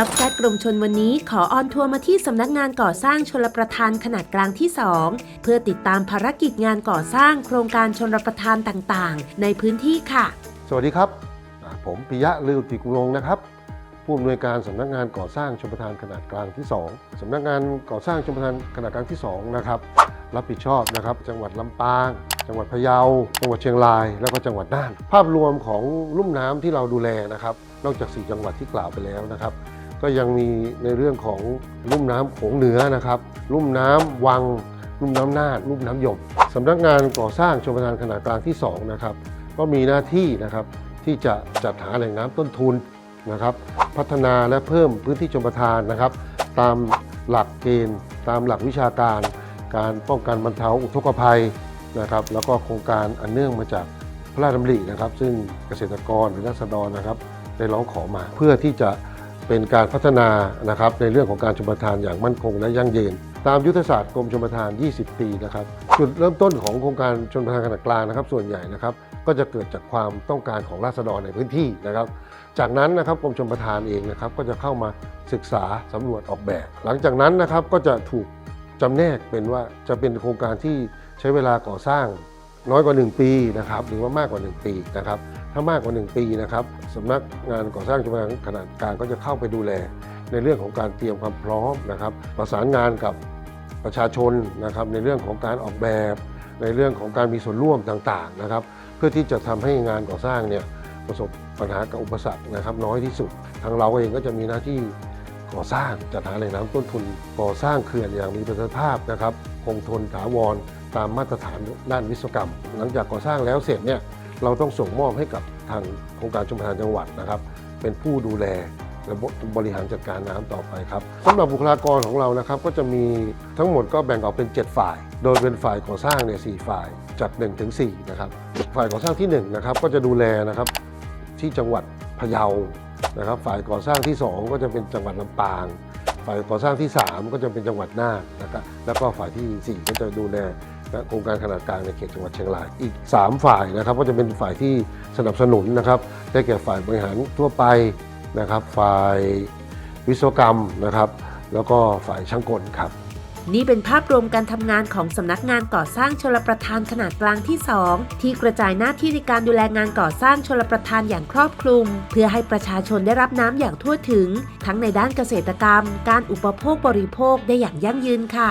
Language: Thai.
ซับแซดกรมชนวันนี้ขอออนทัวร์มาที่สำนักงานก่อสร้างชลประทานขนาดกลางที่ 2 เพื่อติดตามภารกิจงานก่อสร้างโครงการชลประทานต่างๆ ในพื้นที่ค่ะ สวัสดีครับ ผมปิยะลือติกุลงนะครับ ผู้อำนวยการสำนักงานก่อสร้างชมประทานขนาดกลางที่ 2สำนักงานก่อสร้างชมประทานขนาดกลางที่2นะครับรับผิดชอบนะครับจังหวัดลำปางจังหวัดพะเยา จังหวัดเชียงราย แล้วก็จังหวัดน่าน ภาพรวมของลุ่มน้ำที่เราดูแลนะครับ นอกจาก 4 จังหวัดที่กล่าวไปแล้วนะครับ ก็ยังมีในเรื่องของลุ่มน้ำโขงเหนือนะครับลุ่มน้ำวัง ลุ่มน้ำน่านลุ่มน้ำยมสำนักงานก่อสร้างชมประทานขนาดกลางที่สองนะครับ ก็มีหน้าที่นะครับที่จะจัดหาแหล่งน้ำต้นทุนนะครับ พัฒนาและเพิ่มพื้นที่ชมประทานนะครับ ตามหลักเกณฑ์ ตามหลักวิชาการ การป้องกันบรรเทาอุทกภัยนะครับ แล้วก็โครงการอันเนื่องมาจากพระราชดำรินะครับ ซึ่งเกษตรกรหรือรัษฎรนะครับ ได้ร้องขอมาเพื่อที่จะ เป็นการพัฒนานะครับในเรื่องของการชมประทานอย่างมั่นคงและยั่งยืน ตามยุทธศาสตร์กรมชมประทาน 20 ปีนะครับจุดเริ่มต้นของโครงการชนประทานขนาดกลางนะครับส่วนใหญ่นะครับก็จะเกิดจากความต้องการของราษฎรในพื้นที่นะครับ จากนั้นนะครับกรมชมประทานเองนะครับก็จะเข้ามาศึกษาสำรวจออกแบบ หลังจากนั้นนะครับก็จะถูกจำแนกเป็นว่าจะเป็นโครงการที่ใช้เวลาก่อสร้าง น้อยกว่า 1 ปีนะครับหรือว่ามากกว่า 1 ปีนะครับถ้ามากกว่า 1 ปีนะครับสำนักงานก่อสร้างชมประทานขนาดกลางก็จะเข้าไปดูแล ในเรื่องของการเตรียมความพร้อมนะครับ ประสานงานกับประชาชนนะครับในเรื่องของการออกแบบ ในเรื่องของการมีส่วนร่วมต่างๆนะครับ เพื่อที่จะทำให้งานก่อสร้างเนี่ยประสบปัญหากับอุปสรรคนะครับ น้อยที่สุด ทางเราเองก็จะมีหน้าที่ก่อสร้างจัดหาแหล่งน้ำต้นทุนก่อสร้างเขื่อนอย่างมีประสิทธิภาพนะครับ คงทนถาวร ตามมาตรฐานด้านวิศวกรรม หลังจากก่อสร้างแล้วเสร็จเนี่ยเราต้องส่งมอบให้กับทางโครงการชมทานจังหวัดนะครับ เป็นผู้ดูแลและบริหารจัดการน้ำต่อไปครับสำหรับบุคลากรของเรานะครับก็จะมีทั้งหมดก็แบ่งออกเป็น 7 ฝ่าย โดยเป็นฝ่ายก่อสร้างเนี่ยสฝ่ายจาก1ถึง4นะครับฝ่ายก่อสร้างที่1นะครับก็จะดูแลนะครับที่จังหวัดพะเยานะครับฝ่ายก่อสร้างที่ 2 ก็จะเป็นจังหวัดลำปาง ฝ่ายก่อสร้างที่ 3 ก็จะเป็นจังหวัดน่านนะครับแล้วก็ฝ่ายทีสี่4 ก็จะดูแล โครงการขนาดกลางในเขตจังหวัดเชียงราย อีก 3 ฝ่ายนะครับก็จะเป็นฝ่ายที่สนับสนุนนะครับ ได้แก่ฝ่ายบริหารทั่วไปนะครับ ฝ่ายวิศวกรรมนะครับ แล้วก็ฝ่ายช่างกลครับ นี่เป็นภาพรวมการทำงานของสำนักงานก่อสร้างชลประทานขนาดกลางที่ 2 ที่กระจายหน้าที่ในการดูแลงานก่อสร้างชลประทานอย่างครอบคลุม เพื่อให้ประชาชนได้รับน้ำอย่างทั่วถึง ทั้งในด้านเกษตรกรรม การอุปโภคบริโภคได้อย่างยั่งยืนค่ะ